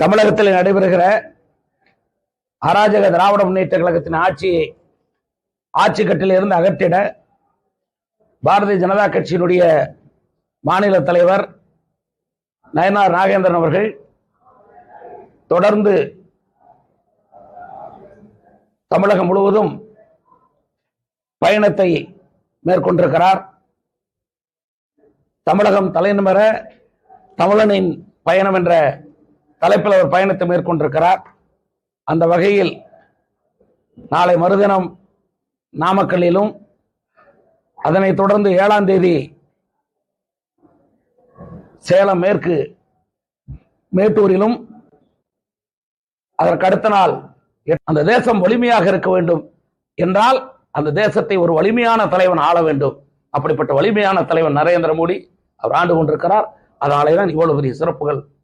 தமிழகத்தில் நடைபெறுகிற அராஜக திராவிட முன்னேற்ற கழகத்தின் ஆட்சியை ஆட்சி கட்டில் இருந்து அகற்றிட பாரதிய ஜனதா கட்சியினுடைய மாநில தலைவர் நயனார் நாகேந்திரன் அவர்கள் தொடர்ந்து தமிழகம் முழுவதும் பயணத்தை மேற்கொண்டிருக்கிறார். தமிழகம் தலைநிமிர தமிழனின் பயணம் என்ற தலைப்பில் அவர் பயணத்தை மேற்கொண்டிருக்கிறார். அந்த வகையில் நாளை மறுதினம் நாமக்கல்லிலும் அதனைத் தொடர்ந்து ஏழாம் தேதி சேலம் மேற்கு மேட்டூரிலும் அதற்கு அடுத்த நாள் அந்த தேசம் வலிமையாக இருக்க வேண்டும் என்றால் அந்த தேசத்தை ஒரு வலிமையான தலைவன் ஆள வேண்டும். அப்படிப்பட்ட வலிமையான தலைவன் நரேந்திர மோடி. அவர் ஆண்டு கொண்டிருக்கிறார். அதனாலே தான் இவ்வளவு பெரிய சிறப்புகள்